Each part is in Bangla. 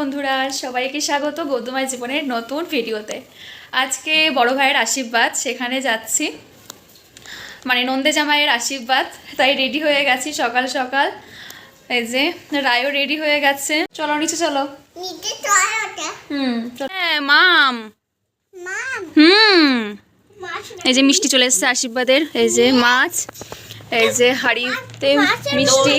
বন্ধুরা সবাইকে স্বাগত গৌতমায় জীবনের নতুন ভিডিওতে। আজকে বড় ভাইয়ের আশীর্বাদ সেখানে যাচ্ছি। মানে নন্দে জামাইয়ের আশীর্বাদ তাই রেডি হয়ে গেছি সকাল সকাল। এই যে রায়ও রেডি হয়ে গেছে। চলো নিচে চলো। হুম হ্যাঁ মাম। মাম। হুম। এই যে মিষ্টি চলে এসছে আশীর্বাদের এই যে মাছ। এই যে হাঁড়িতে মিষ্টি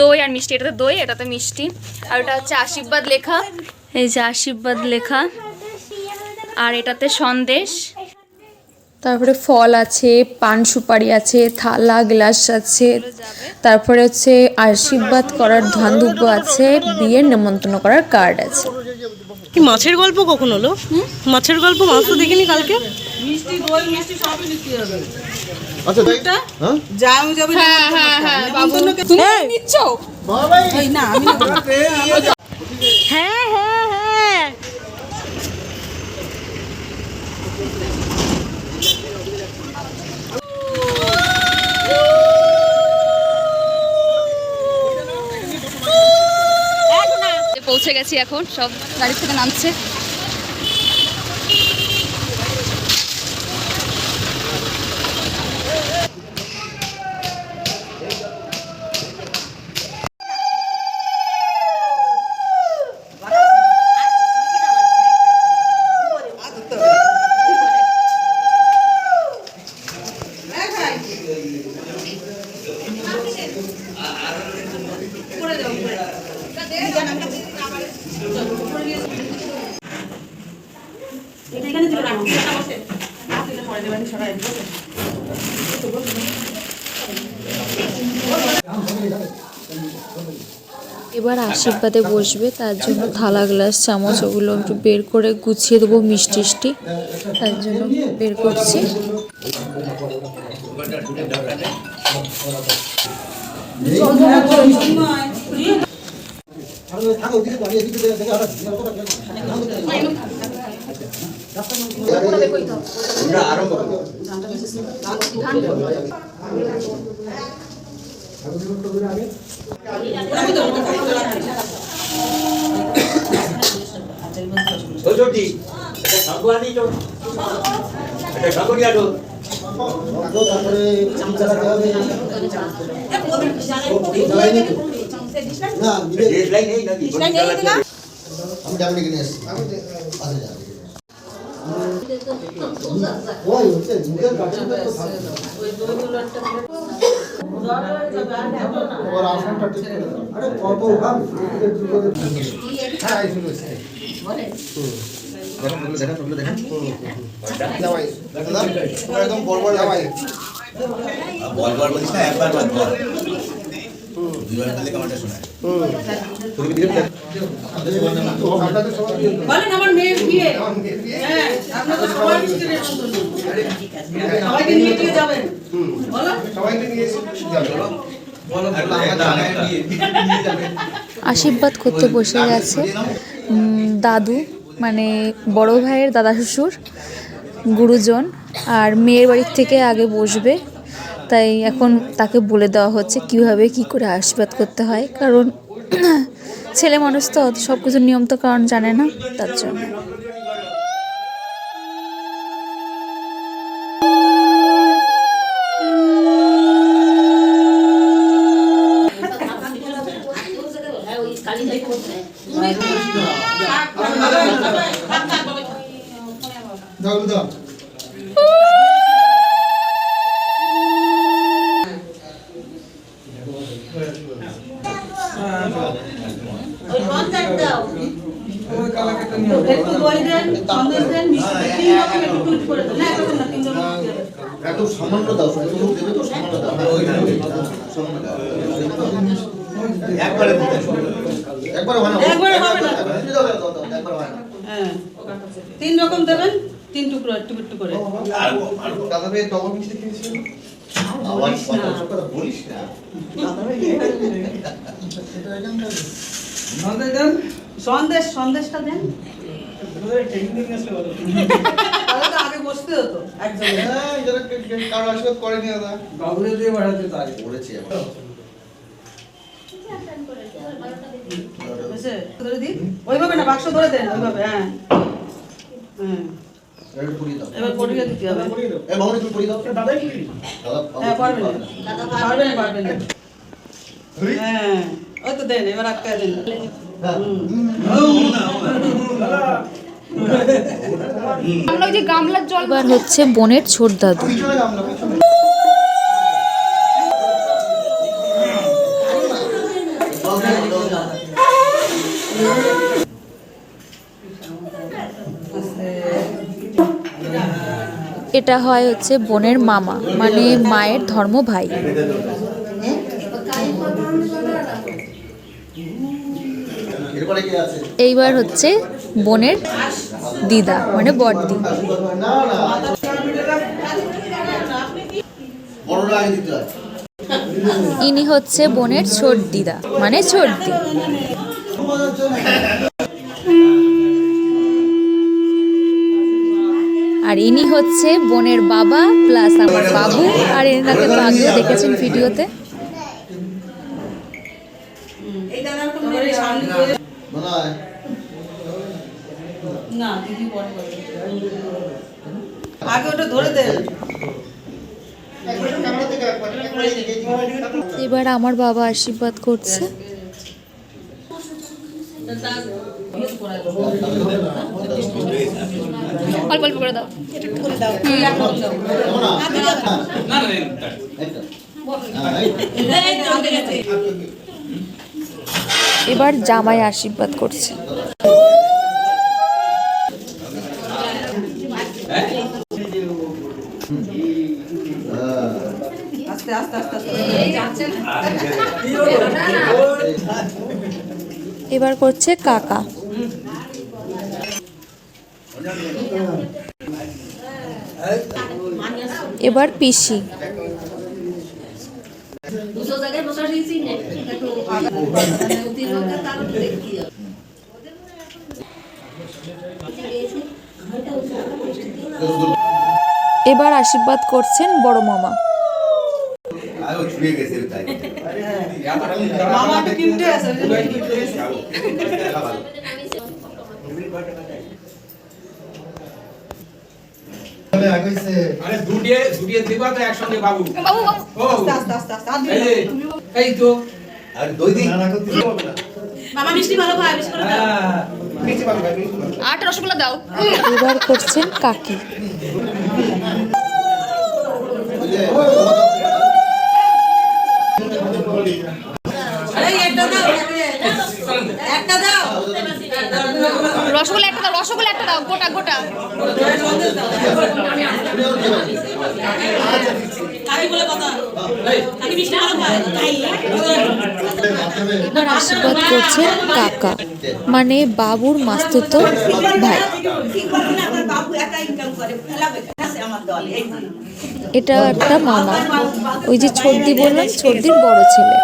দই আর মিষ্টি এটাতে দই এটাতে মিষ্টি আর ওটা হচ্ছে আশীর্বাদ লেখা। এই যে আশীর্বাদ লেখা আর এটাতে সন্দেশ। তারপরে ফল আছে পান সুপারি আছে থালা গ্লাস আছে তারপরে হচ্ছে আশীর্বাদ করার ধানদুব্য আছে বিয়ের নেমন্তন্ন করার কার্ড আছে। কি মাছের গল্প কখন হলো? মাছের গল্প মাছ তো দেখিনি কালকে। আচ্ছা হ্যাঁ? যাও যাবে হ্যাঁ হ্যাঁ হ্যাঁ বাবু। তুমি নিচ্ছ? হ্যাঁ হ্যাঁ হ্যাঁ। পৌঁছে গেছি এখন সব গাড়ি থেকে নামছে। এবার আশীর্বাদে বসবে, তার জন্য থালা, গ্লাস, চামচ ওগুলো একটু বের করে গুছিয়ে দেবো মিষ্টিষ্টি তার জন্য বের করছি। আরম্ভ ছোটি এটা সাগুয়ানি তো এটা সাগুরিয়া তো তারপরে চালাতে হবে জ্বালাই নাকি? না? নিজে দেশ লাইন নেই নাকি আমি আচ্ছা একদম বড় জামাই বল বল বলিস না একবার বাদ বল দুইবার শোনায়। বলেন আমার মেয়ের বিয়ে। হ্যাঁ আপনারা সবাই মিলে সবাইকে নিয়ে দিয়ে যাবেন। বলো। সবাইকে নিয়ে এসে আশীর্বাদ করতে বসে গেছে দাদু মানে বড় ভাইয়ের দাদা শ্বশুর গুরুজন আর মেয়ের বাড়ির থেকে আগে বসবে। তাই এখন তাকে বলে দেওয়া হচ্ছে কীভাবে কি করে আশীর্বাদ করতে হয়। কারণ ছেলে মানুষ তো সব কিছু নিয়ম তো কারণ জানে না, তার জন্য দাও দাও একটু দই দেন সন্দেশ দেন মিষ্টি দেন। তিন রকম একটু টুট করে দেন না একরকম না তিন রকম দিয়ে দেন। একদম সামান্য দাও শুধু মুখ দেবে তো সামান্য দাও সামান্য দাও একবারে দিতে একবার হয় না। একবারে হবে না। দাও, দাও, দাও, দাও, একবার হয় না। হ্যাঁ। তিন রকম দেবেন তিন টুকরো একটু একটু করে। দাদা ভাই ডবল মিষ্টি খেয়েছিল আবার কথা কথা বলিস না। সন্দেশ সন্দেশটা দেন। তো আগে বসতে হতো। একজনে হ্যাঁ যারা কারও আশীর্বাদ করেনি দাদা। বাবুরে দিয়ে বাড়াতে তাই। করেছি আবার ধরে দিই? ওইভাবে না বাক্স ধরে দেন ওইভাবে হ্যাঁ। হ্যাঁ। এবার দিতে হবে। এ তুমি দাও। দাদা হ্যাঁ হ্যাঁ। ওই তো দেন এবার আটকা দেন। হচ্ছে বোনের ছোট দাদু। এটা হয় হচ্ছে বোনের মামা মানে মায়ের ধর্ম ভাই। এইবার হচ্ছে বোনের দিদা মানে বড়দি। ইনি হচ্ছে বোনের ছোট দিদা মানে ছোট দি আর ইনি হচ্ছে বোনের বাবা প্লাস আমার বাবু। আর এনাকে তো আগেও দেখেছেন ভিডিওতে। এবার আমার বাবা আশীর্বাদ করছে। অল্প অল্প করে দাও। এবার জামাই আশীর্বাদ করছে। এবার করছে কাকা। এবার পিসি। এবার আশীর্বাদ করছেন বড় মামা। মামা কিউটে আছে। আরে দুটিয়ে দুটিয়ে দিবা তো একসঙ্গে বাবু। বাবু বাবু। ও। আস্তে আস্তে আস্তে আস্তে আর এই না। তো। আর দই দিই। মামা মিষ্টি ভালো খায় বেশি করে দাও। হ্যাঁ। আট রসগোল্লা দাও। এবার করছেন কাকি। একটা দাও। রসগোল্লা একটা দাও রসগোল্লা একটা দাও, গোটা গোটা। আশীর্বাদ করছেন কাকা। মানে বাবুর মাস্তুতো ভাই। এটা একটা মামা। ওই যে ছর্দি বললাম, ছর্দির বড় ছেলে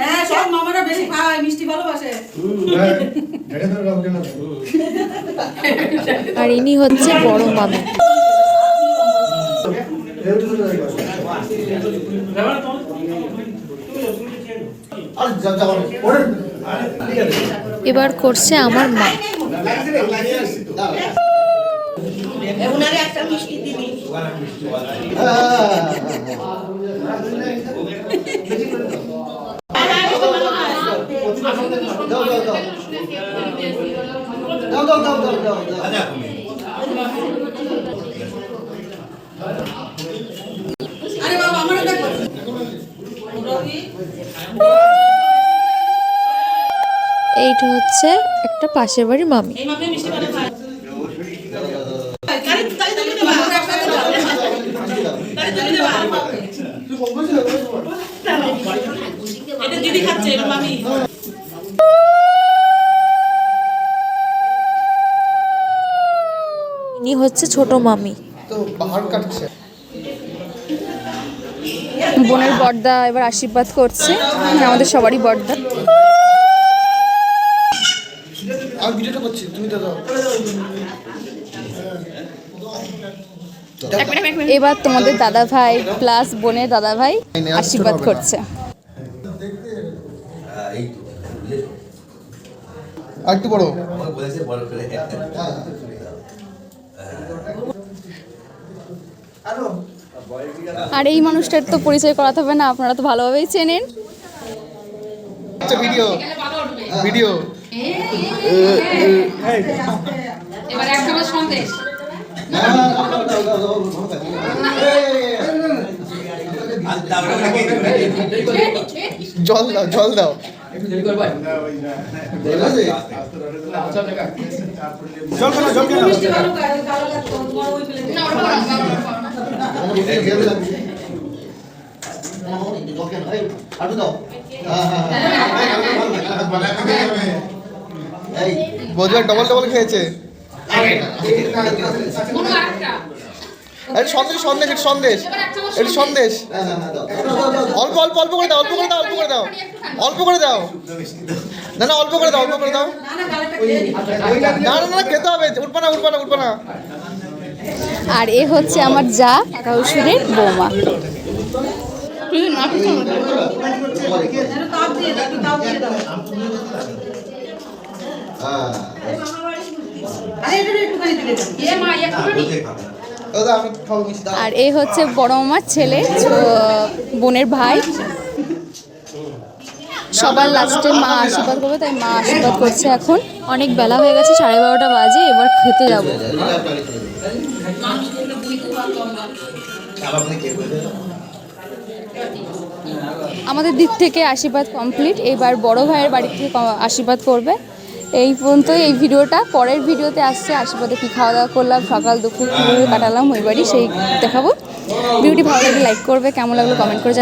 হ্যাঁ সব মামারা বেশি খায় মিষ্টি ভালোবাসে আর ইনি হচ্ছে বড় মামি। আর যা যা ওরে এবার করছে আমার মা। একটা মিষ্টি দিবি দাও দাও দাও দাও দাও। দাও আচ্ছা আরে বাবা আমারও দেখো। এইটা হচ্ছে একটা পাশের বাড়ির মামি। এটা দিদি খাচ্ছে এটা মামি। হচ্ছে ছোট মামি। তো বাহার কাটছে। বোনের বর্দা এবার আশীর্বাদ করছে। আমাদের সবারই বর্দা। এবার তোমাদের দাদা ভাই প্লাস বোনের দাদা ভাই আশীর্বাদ করছে। হ্যাঁ, একটু বড়। বলেছে বড় করে। আর এই মানুষটার তো পরিচয় করাতে হবে না আপনারা তো ভালোভাবেই চেনেন। Video video. এবার এক চামচ সন্দেশ। আর তারপরে ওটা খেয়ে নেবে। জল দাও জল দাও। বোঝা ডবল ডবল খেয়েছে আরে সন্দেশ সন্দেশ এটা সন্দেশ। এটা সন্দেশ। অল্প অল্প অল্প করে দাও অল্প করে দাও অল্প করে দাও। অল্প করে দাও। না না অল্প করে দাও অল্প করে দাও। না না নি খেতে হবে। উঠবে না উঠবে না উঠবে না। আর এ হচ্ছে আমার যা কাউসুরের বৌমা। একটু আরে এটা একটুখানি দিলে দাও এ মা একটুখানি বলতে খাবে। ও দাও, আমি খাব মিষ্টি দাও আর এ হচ্ছে বড় মামার ছেলে বোনের ভাই। সবার লাস্টে মা আশীর্বাদ করবে তাই মা আশীর্বাদ করছে এখন। অনেক বেলা হয়ে গেছে সাড়ে বারোটা বাজে এবার খেতে যাব। আমাদের দিক থেকে আশীর্বাদ কমপ্লিট এবার বড় ভাইয়ের বাড়ি থেকে আশীর্বাদ করবে। এই পর্যন্ত এই ভিডিওটা পরের ভিডিওতে আসছে, আশেপাশে কী খাওয়া দাওয়া করলাম, সকাল দুপুর কীভাবে কাটালাম, ওই বাড়ি সেই দেখাবো ভিডিওটি ভালো লাগলে লাইক করবে, কেমন লাগল কমেন্ট করে।